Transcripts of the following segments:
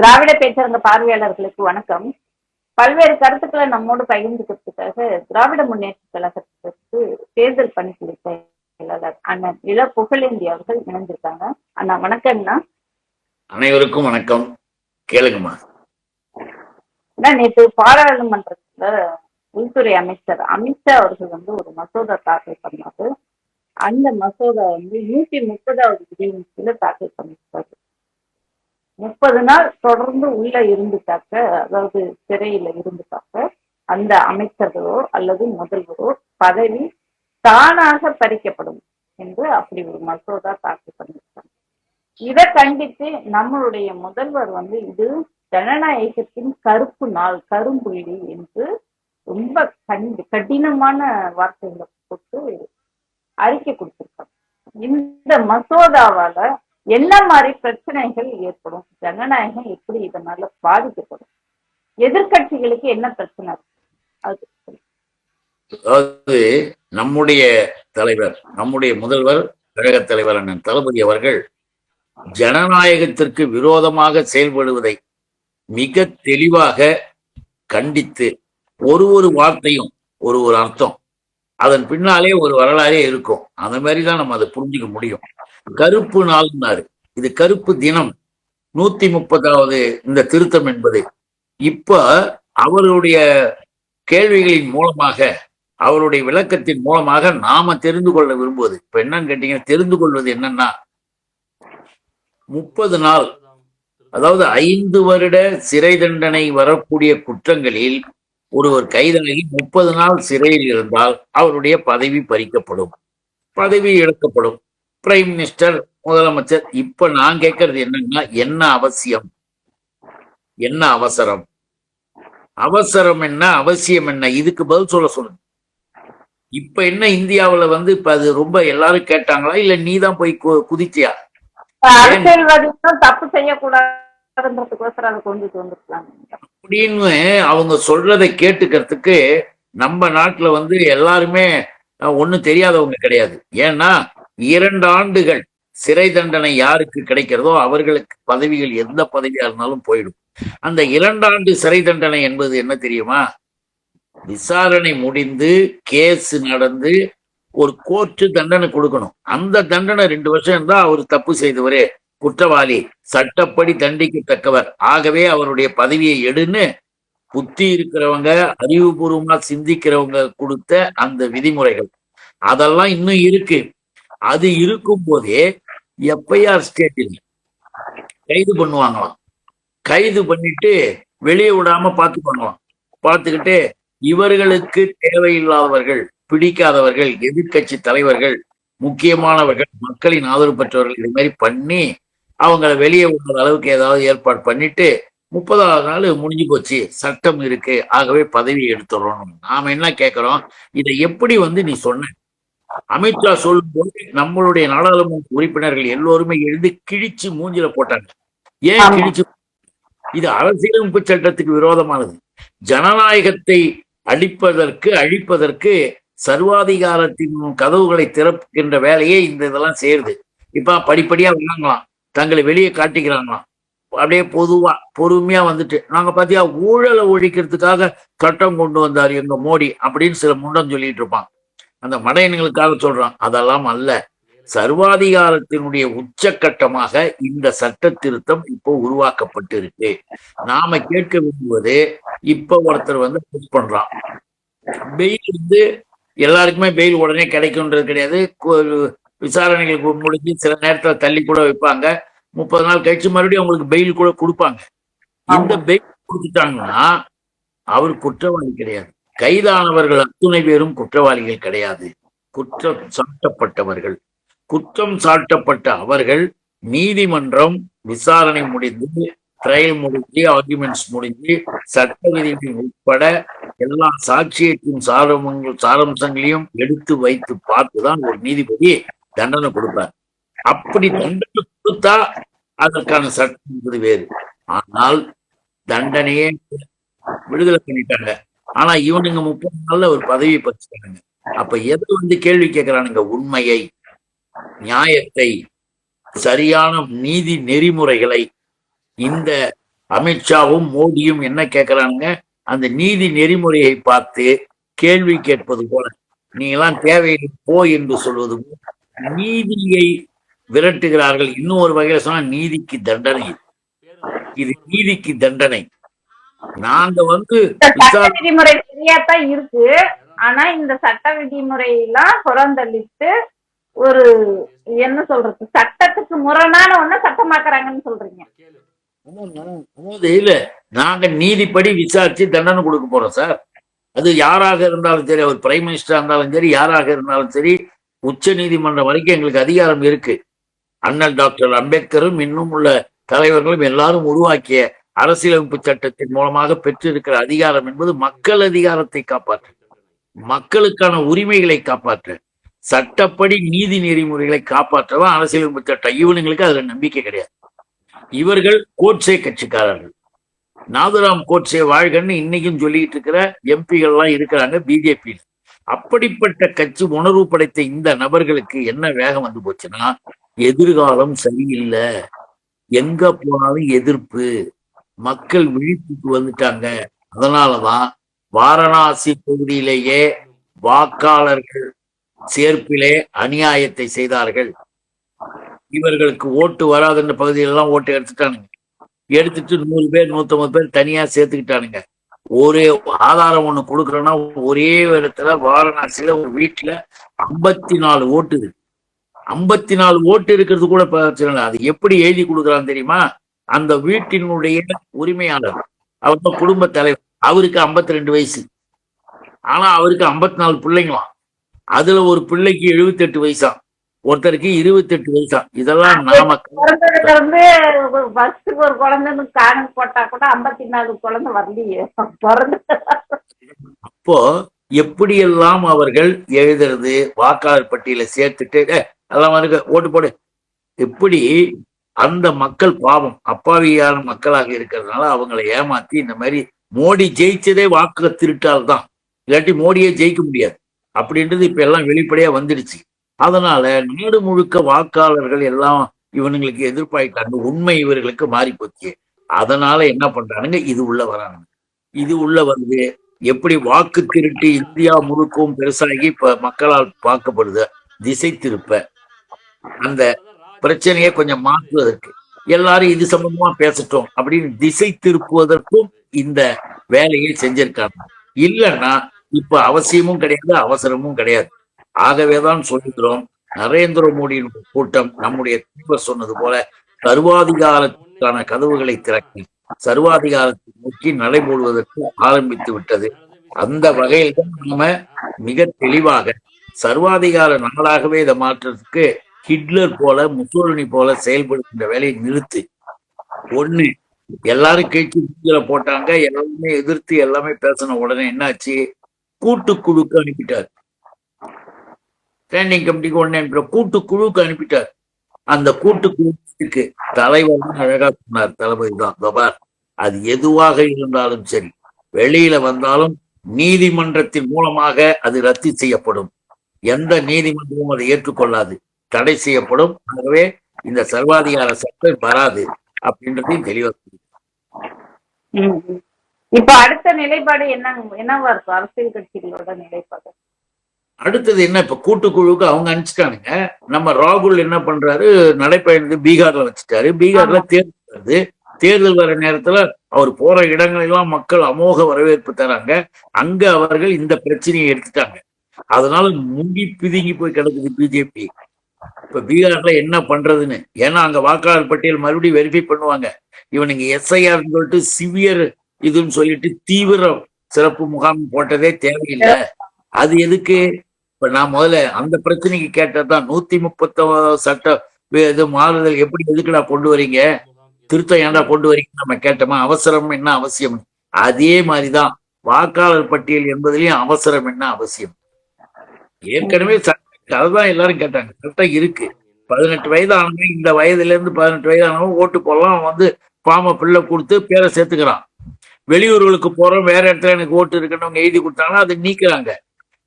திராவிட பேச்சரங்க பார்வையாளர்களுக்கு வணக்கம். பல்வேறு கருத்துக்களை நம்மோடு பகிர்ந்துக்கிறதுக்காக திராவிட முன்னேற்ற கழகத்திற்கு தேர்தல் பணிக்குழு செயலாளர் அண்ணன் இள புகழேந்தி அவர்கள் இணைஞ்சிருக்காங்க அண்ணா வணக்கம்ண்ணா அனைவருக்கும் வணக்கம். கேளுங்கம்மா. அண்ணா நேற்று பாராளுமன்றத்துல உள்துறை அமைச்சர் அமித்ஷா அவர்கள் வந்து ஒரு மசோதா தாக்கல் பண்ணாரு. அந்த மசோதா வந்து நூத்தி முப்பதாவது விதியின் கீழே தாக்கல் பண்ணிருக்காரு முப்பது நாள் தொடர்ந்து உள்ள இருந்துட்டாக்க அதாவது சிறையில இருந்துட்டாக்க அந்த அமைச்சர்களோ அல்லது முதல்வரோ பதவி தானாக பறிக்கப்படும் என்று அப்படி ஒரு மசோதா தாக்கல் பண்ணியிருக்காங்க. இதை கண்டித்து நம்மளுடைய முதல்வர் வந்து இது ஜனநாயகத்தின் கருப்பு நாள் கரும்புள்ளி என்று ரொம்ப கண்டி கடினமான வார்த்தைகளை போட்டு அறிக்கை கொடுத்திருக்காங்க. இந்த மசோதாவால என்ன மாதிரி பிரச்சனைகள் ஏற்படும்? ஜனநாயகம் எப்படி இதனால பாதிக்கப்படும்? எதிர்க்கட்சிகளுக்கு என்ன பிரச்சனை? அது அதாவது நம்முடைய தலைவர் நம்முடைய முதல்வர் கழக தலைவர் அண்ணன் தளபதி அவர்கள் ஜனநாயகத்திற்கு விரோதமாக செயல்படுவதை மிக தெளிவாக கண்டித்து ஒரு ஒரு வார்த்தையும் ஒரு ஒரு அர்த்தம் அதன் பின்னாலே ஒரு வரலாறே இருக்கும். அந்த மாதிரி தான் நம்ம அதை புரிஞ்சுக்க முடியும். கருப்பு நாள்னாரு. இது கருப்பு தினம். நூத்தி முப்பதாவது இந்த திருத்தம் என்பது. இப்ப அவருடைய கேள்விகளின் மூலமாக அவருடைய விளக்கத்தின் மூலமாக நாம தெரிந்து கொள்ள விரும்புவது. இப்ப என்னன்னு கேட்டீங்கன்னா தெரிந்து கொள்வது என்னன்னா முப்பது நாள். அதாவது ஐந்து வருட சிறை தண்டனை வரக்கூடிய குற்றங்களில் ஒருவர் கைதாகி முப்பது நாள் சிறையில் இருந்தால் அவருடைய பதவி பறிக்கப்படும். பதவி இழக்கப்படும் பிரைம் மினிஸ்டர் முதலமைச்சர் இப்ப நான் கேட்கறது என்னன்னா என்ன அவசியம்? என்ன அவசரம்? அவசரம் என்ன? அவசியம் என்ன? இதுக்கு பதில் சொல்ல சொல்லுங்க. இப்ப என்ன இந்தியாவுல வந்து இப்ப அது ரொம்ப எல்லாரும் கேட்டாங்களா? இல்ல நீ தான் போய் குதிச்சியா தப்பு சுதந்திரத்துக்கோசரம் அதை கொண்டுட்டு வந்துருக்கலாம் அப்படின்னு அவங்க சொல்றதை கேட்டுக்கிறதுக்கு நம்ம நாட்டுல வந்து எல்லாருமே அஹ், ஒண்ணும் தெரியாதவங்க கிடையாது. ஏன்னா இரண்டு ஆண்டுகள் சிறை தண்டனை யாருக்கு கிடைக்கிறதோ அவர்களுக்கு பதவிகள் எந்த பதவியா இருந்தாலும் போயிடும். அந்த இரண்டாண்டு சிறை தண்டனை என்பது என்ன தெரியுமா? விசாரணை முடிந்து கேஸ் நடந்து ஒரு கோர்ட்டு தண்டனை கொடுக்கணும். அந்த தண்டனை ரெண்டு வருஷம் இருந்தா அவர் தப்பு செய்தவரே. குற்றவாளி சட்டப்படி தண்டிக்கத்தக்கவர். ஆகவே அவருடைய பதவியை எடுன்னு புத்தி இருக்கிறவங்க அறிவுபூர்வமா சிந்திக்கிறவங்க கொடுத்த அந்த விதிமுறைகள். அதெல்லாம் இன்னும் இருக்கு. அது இருக்கும் போதே எஃப்ஐஆர் ஸ்டேட்டில் கைது பண்ணுவாங்களாம். கைது பண்ணிட்டு வெளியே விடாம பார்த்து பண்ணுவாங்க பார்த்துக்கிட்டு இவர்களுக்கு தேவையில்லாதவர்கள் பிடிக்காதவர்கள் எதிர்க்கட்சி தலைவர்கள் முக்கியமானவர்கள் மக்களின் ஆதரவு பெற்றவர்கள் இது மாதிரி பண்ணி அவங்கள வெளியே விடுற அளவுக்கு ஏதாவது ஏற்பாடு பண்ணிட்டு முப்பதாவது நாள் முடிஞ்சு போச்சு சட்டம் இருக்கு ஆகவே பதவி எடுத்துடுறோம் நாம என்ன கேட்கிறோம் இதை எப்படி வந்து நீ சொன்ன? அமித்ஷா சொல்லும்போது நம்மளுடைய நாடாளுமன்ற உறுப்பினர்கள் எல்லோருமே எழுந்து கிழிச்சு மூஞ்சில போட்டாங்க. ஏன். கிழிச்சு? இது அரசியலமைப்பு சட்டத்துக்கு விரோதமானது. ஜனநாயகத்தை அழிப்பதற்கு அழிப்பதற்கு சர்வாதிகாரத்தின் கதவுகளை திறக்கின்ற வேலையே இந்த இதெல்லாம் சேருது இப்ப படிப்படியா வராங்களாம் தங்களை வெளியே காட்டிக்கிறாங்களாம் அப்படியே பொதுவா பொறுமையா வந்துட்டு நாங்க பாத்தியா ஊழலை ஒழிக்கிறதுக்காக சட்டம் கொண்டு வந்தார் எங்க மோடி அப்படின்னு சில முண்டம் சொல்லிட்டு இருப்பான் அந்த மடையன்களுக்காக சொல்றான் அதெல்லாம் அல்ல. சர்வாதிகாரத்தினுடைய உச்சக்கட்டமாக இந்த சட்ட திருத்தம் இப்போ உருவாக்கப்பட்டு இருக்கு நாம கேட்க விரும்புவது இப்ப ஒருத்தர் வந்து புஷ் பண்றான். பெயில் வந்து எல்லாருக்குமே பெயில் உடனே கிடைக்கும்ன்றது கிடையாது. விசாரணைகளுக்கு முடிஞ்சு சில நேரத்துல தள்ளி கூட வைப்பாங்க. முப்பது நாள் கழிச்சு மறுபடியும் அவங்களுக்கு பெயில் கூட கொடுப்பாங்க. இந்த பெயில் கொடுத்துட்டாங்கன்னா அவர் குற்றவாளி கிடையாது. கைதானவர்கள் அத்துணை பேரும் குற்றவாளிகள் கிடையாது. குற்றம் சாட்டப்பட்டவர்கள். குற்றம் சாட்டப்பட்ட அவர்கள் நீதிமன்றம் விசாரணை முடிந்து ட்ரையல் முடிஞ்சு ஆர்குமெண்ட்ஸ் முடிஞ்சு சட்ட விதிகள் உட்பட எல்லா சாட்சியத்தின் சாரமங்கள் சாரம்சங்களையும் எடுத்து வைத்து பார்த்துதான் ஒரு நீதிபதி தண்டனை கொடுப்பார் அப்படி தண்டனை கொடுத்தா அதற்கான சட்டம் என்பது வேறு. ஆனால் தண்டனையே விடுதலை பண்ணிட்டாங்க. ஆனா இவனுங்க முப்பது நாள்ல ஒரு பதவி பறிச்சுட்டாங்க அப்ப எது வந்து கேள்வி கேட்கிறானுங்க? உண்மையை நியாயத்தை சரியான நீதி நெறிமுறைகளை. இந்த அமித்ஷாவும் மோடியும் என்ன கேட்கிறானுங்க? அந்த நீதி நெறிமுறையை பார்த்து கேள்வி கேட்பது போல. நீ எல்லாம் தேவையில்லை போ என்று சொல்வது போல. நீதியை விரட்டுகிறார்கள். இன்னும் ஒரு வகையில சொன்னா நீதிக்கு தண்டனை. இது. நீதிக்கு தண்டனை. நாங்க வந்து விதிமுறை சரியாத்தான் இருக்கு. ஆனா இந்த சட்ட விதிமுறை எல்லாம் புறந்தள்ளிட்டு ஒரு என்ன சொல்றது சட்டத்துக்கு முரணான ஒண்ண சட்டமாக்குறாங்கன்னு சொல்றீங்க. இல்ல நாங்க நீதிப்படி விசாரிச்சு தண்டனை கொடுக்க போறோம் சார். அது யாராக இருந்தாலும் சரி அவர் பிரைம் மினிஸ்டரா இருந்தாலும் சரி யாராக இருந்தாலும் சரி உச்ச நீதிமன்றம் வரைக்கும் எங்களுக்கு அதிகாரம் இருக்கு. அண்ணல் டாக்டர் அம்பேத்கரும் இன்னும் உள்ள தலைவர்களும் எல்லாரும் உருவாக்கிய அரசியலமைப்பு சட்டத்தின் மூலமாக பெற்றிருக்கிற அதிகாரம் என்பது மக்கள் அதிகாரத்தை காப்பாற்ற மக்களுக்கான உரிமைகளை காப்பாற்ற சட்டப்படி நீதி நெறிமுறைகளை காப்பாற்றதான் அரசியலமைப்பு சட்டம்? இவனுங்களுக்கு அதுல நம்பிக்கை கிடையாது. இவர்கள் கோட்சே கட்சிக்காரர்கள். நாதுராம் கோட்சே வாழ்கன்னு இன்னைக்கும் சொல்லிட்டு இருக்கிற எம்பிகள் எல்லாம் இருக்கிறாங்க பிஜேபி அப்படிப்பட்ட கட்சி உணர்வு படைத்த இந்த நபர்களுக்கு என்ன வேகம் வந்து போச்சுன்னா எதிர்காலம் சரியில்லை. எங்க போனாலும் எதிர்ப்பு. மக்கள் விழிப்புக்கு வந்துட்டாங்க. அதனாலதான் வாரணாசி தொகுதியிலேயே வாக்காளர்கள் சேர்ப்பிலே அநியாயத்தை செய்தார்கள். இவர்களுக்கு ஓட்டு வராதுன்ற பகுதியிலெல்லாம் ஓட்டு எடுத்துட்டானுங்க. எடுத்துட்டு நூறு பேர் நூத்தம்பது பேர் தனியா சேர்த்துக்கிட்டானுங்க. ஒரே ஆதாரம் ஒண்ணு கொடுக்குறேன்னா ஒரே இடத்துல வாரணாசியில ஒரு வீட்டுல ஐம்பத்தி நாலு ஓட்டு இருக்கு. ஐம்பத்தி நாலு ஓட்டு இருக்கிறது கூட பிரச்சனை இல்லை. அது எப்படி எழுதி கொடுக்குறான்னு தெரியுமா? அந்த வீட்டினுடைய உரிமையாளர் அவங்க குடும்ப தலைவர். அவருக்கு 52 ரெண்டு வயசு. ஆனா அவருக்கு 54 நாலு பிள்ளைங்களாம். அதுல ஒரு பிள்ளைக்கு 78 வயசாம் ஒருத்தருக்கு 28 வயசாம் இதெல்லாம் நாம பிறந்ததுல இருந்து ஒரு குழந்தைன்னு கணக்கு போட்டா கூட ஐம்பத்தி நாலு குழந்தை வரலையே. பிறந்த. அப்போ எப்படியெல்லாம் அவர்கள் எழுதுறது வாக்காளர் பட்டியலை சேர்த்துட்டு "ஏய், அதெல்லாம் வந்து ஓட்டு போடு. எப்படி அந்த மக்கள் பாவம் அப்பாவியான மக்களாக இருக்கிறதுனால அவங்களை ஏமாத்தி இந்த மாதிரி மோடி ஜெயிச்சதே வாக்கு திருட்டால் தான் இல்லாட்டி மோடியே ஜெயிக்க முடியாது. அப்படின்றது இப்ப எல்லாம் வெளிப்படையா வந்துடுச்சு. அதனால நாடு முழுக்க வாக்காளர்கள் எல்லாம் இவனுங்களுக்கு எதிர்ப்பாயிட்டாங்க. உண்மை இவர்களுக்கு மாறி போச்சு. அதனால என்ன பண்றானுங்க? இது உள்ள வரானுங்க. இது உள்ள வந்து எப்படி வாக்கு திருட்டு இந்தியா முழுக்கவும் பெருசாகி இப்ப மக்களால் பார்க்கப்படுது. திசை திருப்ப அந்த பிரச்சனையை கொஞ்சம் மாற்றுவதற்கு. எல்லாரும் இது சம்பந்தமா பேசட்டும் அப்படின்னு திசை திருப்புவதற்கும் இந்த வேலையை செஞ்சிருக்காங்க. இல்லைன்னா இப்ப அவசியமும் கிடையாது அவசரமும் கிடையாது. ஆகவேதான் சொல்லுகிறோம் நரேந்திர மோடியின் கூட்டம் நம்முடைய தலைவர் சொன்னது போல சர்வாதிகாரத்திற்கான கதவுகளை திறக்கி சர்வாதிகாரத்தை நோக்கி நடைபோடுவதற்கு ஆரம்பித்து விட்டது. அந்த வகையில் தான் நாம மிக தெளிவாக சர்வாதிகார நாடாகவே இதை மாற்றத்துக்கு ஹிட்லர் போல முசோலினி போல செயல்படுகின்ற வேலையை நிறுத்து ஒண்ணு எல்லாரும் கட்சி போட்டாங்க எல்லாருமே எதிர்த்து எல்லாமே பேசின உடனே என்னாச்சு? கூட்டு குழுக்கு அனுப்பிட்டார். ஸ்டாண்டிங் கமிட்டிக்கு ஒன்று என்கிற கூட்டுக்குழுவுக்கு அனுப்பிட்டார். அந்த கூட்டுக்குழுக்கு தலைவர் தான் அழகா சொன்னார் தளபதி தான். அது எதுவாக இருந்தாலும் சரி வெளியில வந்தாலும் நீதிமன்றத்தின் மூலமாக அது ரத்து செய்யப்படும். எந்த நீதிமன்றமும் அதை ஏற்றுக்கொள்ளாது. தடை செய்யப்படும். ஆகவே இந்த சர்வாதிகார சட்டம் வராது அப்படின்றதையும் தெளிவாக இப்ப அடுத்த நிலைப்பாடு என்ன என்னவா இருக்கும்? அரசியல் கட்சிகளோட நிலைப்பாடு? அடுத்தது என்ன இப்ப கூட்டுக்குழுவுக்கு அவங்க அனுப்பிச்சிட்டானுங்க. நம்ம ராகுல் என்ன பண்றாரு? நடைப்பயணத்தை பீகார்ல வச்சுட்டாரு. பீகார்ல தேர்தல் வருது. தேர்தல் வர நேரத்துல அவர் போற இடங்களெல்லாம் மக்கள் அமோக வரவேற்பு தராங்க. அங்க அவர்கள் இந்த பிரச்சனையை எடுத்துட்டாங்க. அதனால முங்கி பிதுங்கி போய் கிடக்குது பிஜேபி இப்ப பீகார்ல என்ன பண்றதுன்னு? ஏன்னா அங்க வாக்காளர் பட்டியல் மறுபடியும் வெரிஃபை பண்ணுவாங்க. இவனுங்க எஸ்ஐஆர் சொல்லிட்டு சிவியர் இதுன்னு சொல்லிட்டு தீவிர சிறப்பு முகாம் போட்டதே தேவையில்லை. அது எதுக்கு? இப்ப நான் முதல்ல அந்த பிரச்சனைக்கு கேட்டதுதான் நூத்தி முப்பத்தி சட்ட இது மாறுதல் எப்படி எதுக்குடா கொண்டு வரீங்க? திருத்தம் ஏன்டா கொண்டு வரீங்க நம்ம கேட்டோமா? அவசரம் என்ன அவசியம்? அதே மாதிரிதான் வாக்காளர் பட்டியல் என்பதுலயும் அவசரம் என்ன அவசியம்? ஏற்கனவே சட்டம் அதுதான் எல்லாரும் கேட்டாங்க. சட்டம் இருக்கு. பதினெட்டு வயது ஆனவங்க இந்த வயதுல இருந்து பதினெட்டு வயது ஆனவங்க ஓட்டு போடலாம். அவன் வந்து ஃபார்மை பிள்ளை கொடுத்து பேரை சேர்த்துக்கிறான். வெளியூர்களுக்கு போறோம் வேற இடத்துல எனக்கு ஓட்டு இருக்குன்னு அவங்க எழுதி கொடுத்தாங்கன்னா அதை நீக்குறாங்க.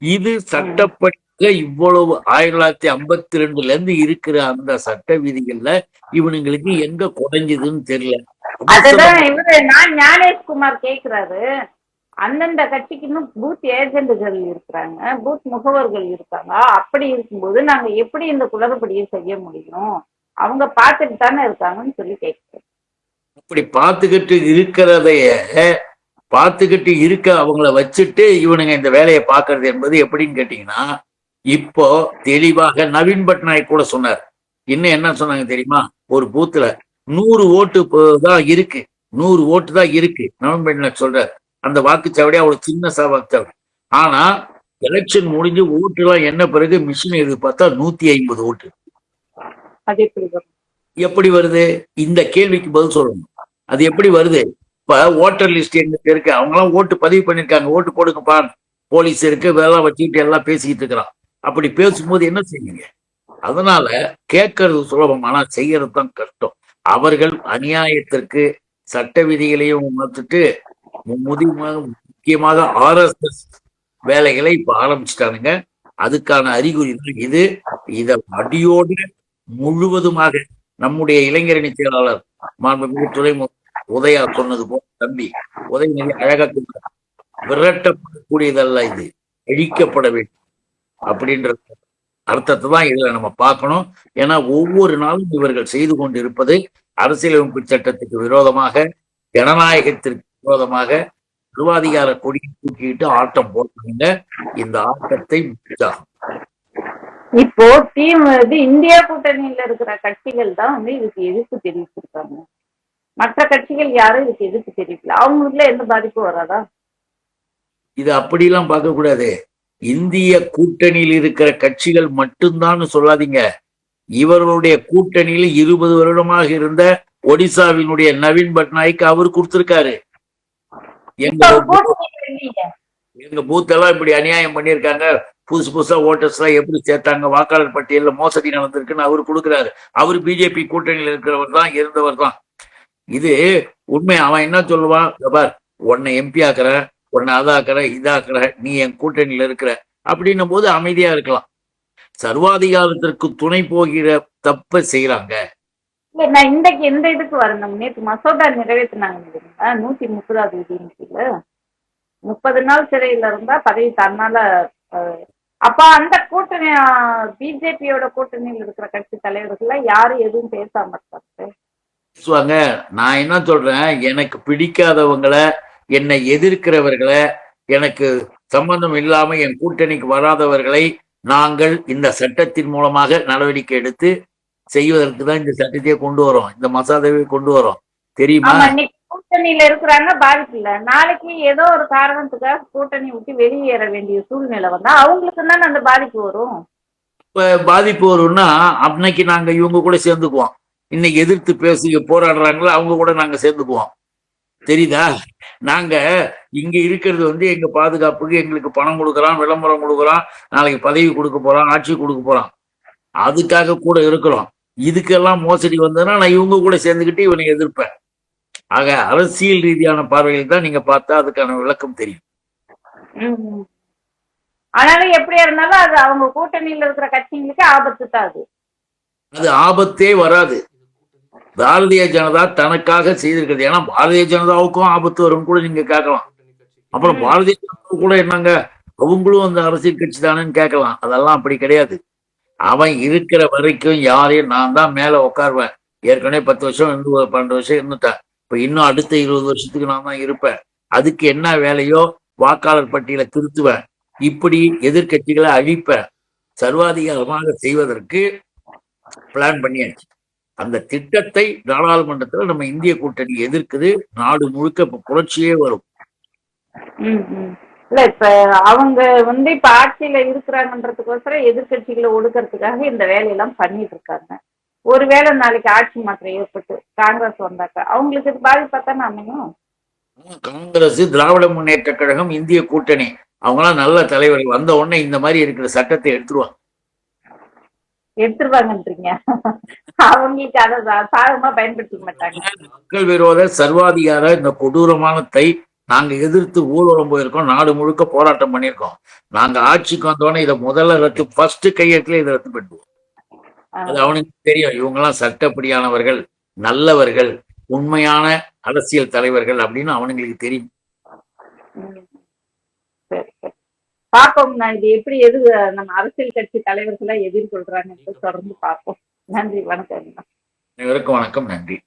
இது சட்டப்படி இவ்வளவு ஆயிரத்தி தொள்ளாயிரத்தி ஐம்பத்தி ரெண்டுல இருந்து இருக்கிற அந்த சட்ட விதிகள்ல இவனுங்களுக்கு எங்க குறைஞ்சதுன்னு தெரியல. அதுதான் ஞானேஷ்குமார் கேக்குறாரு. அந்தந்த கட்சிக்கு இன்னும் பூத் ஏஜென்ட்கள் இருக்கிறாங்க பூத் முகவர்கள் இருக்காங்க. அப்படி இருக்கும்போது நாங்க எப்படி இந்த குளறுபடியை செய்ய முடியும்? அவங்க பார்த்துட்டு தானே இருக்காங்கன்னு சொல்லி கேட்கிறேன் அப்படி பார்த்துக்கிட்டு இருக்கிறதைய பார்த்துக்கிட்டு இருக்க அவங்கள வச்சுட்டு இவனுங்க இந்த வேலையை பார்க்கறது என்பது எப்படின்னு கேட்டீங்கன்னா இப்போ தெளிவாக நவீன் பட்நாயக் கூட சொன்னார். இன்னும் என்ன சொன்னாங்க தெரியுமா? ஒரு பூத்துல நூறு ஓட்டு தான் இருக்கு. நூறு ஓட்டு தான் இருக்கு. நவீன் பட்நாயக் சொல்றார். அந்த வாக்குச்சாவடி அவ்வளவு சின்ன சா- வாக்குச்சாவடி. ஆனா எலெக்ஷன் முடிஞ்சு ஓட்டு எல்லாம் என்ன பிறகு மிஷின் எது பார்த்தா நூத்தி ஐம்பது ஓட்டு. எப்படி வருது? இந்த கேள்விக்கு பதில் சொல்லணும். அது எப்படி வருது? இப்ப ஓட்டர் லிஸ்ட் எங்களுக்கு இருக்கு? அவங்க எல்லாம் ஓட்டு பதிவு பண்ணிருக்காங்க ஓட்டு போடுங்கப்பா போலீஸ் இருக்கு வேலை வச்சுக்கிட்டு எல்லாம் பேசிக்கிட்டு இருக்கிறான். அப்படி பேசும்போது என்ன செய்வீங்க? அதனால கேட்கறது சுலபம் ஆனா செய்யறது தான் கஷ்டம். அவர்கள் அநியாயத்திற்கு சட்ட விதிகளையும் உணர்த்துட்டு முதியமாக முக்கியமாக ஆர்எஸ்எஸ் வேலைகளை இப்ப ஆரம்பிச்சிட்டானுங்க. அதுக்கான அறிகுறி தான் இது. இத அடியோடு முழுவதுமாக நம்முடைய இளைஞரணி செயலாளர் மாண்புமிகு துறைமுக உதயா சொன்னது போல தம்பி உதயநிதி அழகா விரட்டப்படக்கூடியதல்ல இது. அழிக்கப்பட வேண்டும். அப்படின்ற அர்த்தத்தை தான் இதுல நம்ம பார்க்கணும். ஏன்னா ஒவ்வொரு நாளும் இவர்கள் செய்து கொண்டிருப்பது அரசியலமைப்பு சட்டத்துக்கு விரோதமாக ஜனநாயகத்திற்கு விரோதமாக சர்வாதிகார கொடியை தூக்கிட்டு ஆட்டம் போட்டாங்க இந்த ஆட்டத்தை முடிச்சாகும் இப்போ டீம் இது இந்தியா கூட்டணியில இருக்கிற கட்சிகள் தான் வந்து இதுக்கு எதிர்ப்பு தெரிவிச்சிருக்காங்க. மற்ற கட்சிகள் யாரும் இதுக்கு எதிர்ப்பு தெரிவிக்கல. அவங்களுக்குள்ள எந்த பாதிப்பும் வராதா? இது அப்படிலாம் பார்க்க கூடாது. இந்திய கூட்டணியில் இருக்கிற கட்சிகள் மட்டும்தான் சொல்லாதீங்க. இவர்களுடைய கூட்டணியில் இருபது வருடமாக இருந்த ஒடிசாவினுடைய நவீன் பட்நாயக் அவர் கொடுத்திருக்காரு. எங்க அவர் கூட்டணியில இல்லையே எங்க பூத் எல்லாம் இப்படி அநியாயம் பண்ணியிருக்காங்க. புதுசு புதுசா ஓட்டர்ஸ் எல்லாம் எப்படி சேர்த்தாங்க? வாக்காளர் பட்டியல்ல மோசடி நடந்திருக்குன்னு அவர் கொடுக்குறாரு. அவர் பிஜேபி கூட்டணியில் இருக்கிறவர் தான் இருந்தவர் தான். இது உண்மை அவன் என்ன சொல்லுவான் பார் உன்னை எம்பி ஆக்குற உன்னை அதாக்குற இதாக்குற நீ என் கூட்டணியில இருக்கிற அப்படின்னும் போது அமைதியா இருக்கலாம். சர்வாதிகாரத்திற்கு துணை போகிற தப்ப செய்யறாங்க இல்ல நான் இன்றைக்கு எந்த இதுக்கு வரணும் நேற்று மசோதா நிறைவேற்றினாங்க நூத்தி முப்பதாவது விதியின் முப்பது நாள் சிறையில இருந்தா பதவி தன்னால அப்ப அந்த கூட்டணி பிஜேபியோட கூட்டணியில் இருக்கிற கட்சி தலைவர்கள் யாரும் எதுவும் பேசாம இருக்காங்க. பேசுவாங்க. நான் என்ன சொல்றேன்? எனக்கு பிடிக்காதவங்கள என்னை எதிர்க்கிறவர்களை எனக்கு சம்பந்தம் இல்லாம என் கூட்டணிக்கு வராதவர்களை நாங்கள் இந்த சட்டத்தின் மூலமாக நடவடிக்கை எடுத்து செய்வதற்கு தான் இந்த சட்டத்தையே கொண்டு வரோம். இந்த மசோதாவை கொண்டு வரோம். தெரியுமா? கூட்டணியில இருக்கிறாங்க பாதிப்பு இல்ல. நாளைக்கு ஏதோ ஒரு காரணத்துக்காக கூட்டணி விட்டு வெளியேற வேண்டிய சூழ்நிலை வந்தா அவங்களுக்கு தானே அந்த பாதிப்பு வரும்? பாதிப்பு வரும்னா அன்னைக்கு நாங்க இவங்க கூட சேர்ந்துக்குவோம். இன்னைக்கு எதிர்த்து பேசி போராடுறாங்களோ அவங்க கூட நாங்க சேர்ந்துக்குவோம். தெரியுதா? நாங்க இங்க இருக்கிறது வந்து எங்க பாதுகாப்புக்கு எங்களுக்கு பணம் கொடுக்குறான் விளம்பரம் கொடுக்குறான் நாளைக்கு பதவி கொடுக்க போறான் ஆட்சி கொடுக்க போறான் அதுக்காக கூட இருக்கிறோம். இதுக்கெல்லாம் மோசடி வந்ததுன்னா நான் இவங்க கூட சேர்ந்துக்கிட்டு இவனை எதிர்ப்பேன். ஆக அரசியல் ரீதியான பார்வையில் தான் நீங்க பார்த்தா அதுக்கான விளக்கம் தெரியும். ஆனாலும் எப்படியா இருந்தாலும் அது அவங்க கூட்டணியில இருக்கிற கட்சிங்களுக்கு ஆபத்து தான் அது. அது ஆபத்தே வராது. பாரதிய ஜனதா தனக்காக செய்திருக்கிறது. ஏன்னா பாரதிய ஜனதாவுக்கும் ஆபத்து வரும் கூட நீங்க கேட்கலாம். அப்புறம். பாரதிய ஜனதா கூட என்னங்க? அவங்களும் அந்த அரசியல் கட்சி தானேன்னு கேட்கலாம். அதெல்லாம் அப்படி கிடையாது. அவன் இருக்கிற வரைக்கும் யாரையும் நான் தான் மேல உட்காருவேன். ஏற்கனவே பத்து வருஷம் இருந்து பன்னெண்டு வருஷம் இருந்துட்டேன். இப்ப இன்னும் அடுத்த இருபது வருஷத்துக்கு நான் தான் இருப்பேன். அதுக்கு என்ன வேலையோ வாக்காளர் பட்டியலை திருத்துவேன். இப்படி எதிர்க்கட்சிகளை அழிப்பேன். சர்வாதிகாரமாக செய்வதற்கு பிளான் பண்ணியாச்சு. அந்த திட்டத்தை நாடாளுமன்றத்துல நம்ம இந்திய கூட்டணி எதிர்க்குது. நாடு முழுக்க இப்ப புரட்சியே வரும். இல்ல இப்ப அவங்க வந்து இப்ப ஆட்சியில இருக்கிறாங்கன்றதுக்கோசரம் எதிர்க்கட்சிகளை ஒடுக்கறதுக்காக இந்த வேலையெல்லாம் பண்ணிட்டு இருக்காங்க ஒருவேளை நாளைக்கு ஆட்சி மாற்றம் ஏற்பட்டு காங்கிரஸ் வந்தாக்க அவங்களுக்கு இது பாதிப்பா தானே அமையும்? காங்கிரஸ் திராவிட முன்னேற்ற கழகம் இந்திய கூட்டணி அவங்களாம் நல்ல தலைவர்கள். வந்த உடனே இந்த மாதிரி இருக்கிற சட்டத்தை எடுத்துருவாங்க. எடுத்துருவாங்கன்றீங்க அவங்களுக்கு அதை சாதகமா பயன்படுத்திக்க மாட்டாங்க. மக்கள் விரோத சர்வாதிகார இந்த கொடூரமானத்தை நாங்க எதிர்த்து ஊர்வலம் போயிருக்கோம் நாடு முழுக்க போராட்டம் பண்ணியிருக்கோம். நாங்க ஆட்சிக்கு வந்தோடனே இதை முதல்ல ரத்து ஃபர்ஸ்ட் கையெழுத்துல இதை ரத்து பண்ணுவோம். அது அவனுக்கு தெரியும் இவங்கெல்லாம் சட்டப்படியானவர்கள் நல்லவர்கள் உண்மையான அரசியல் தலைவர்கள் அப்படின்னு அவனுங்களுக்கு தெரியும். பார்ப்போம் நான் இது எப்படி எது நம்ம அரசியல் கட்சி தலைவர்களை எதிர்கொள்றாங்க தொடர்ந்து பார்ப்போம். நன்றி வணக்கம். வணக்கம் நன்றி.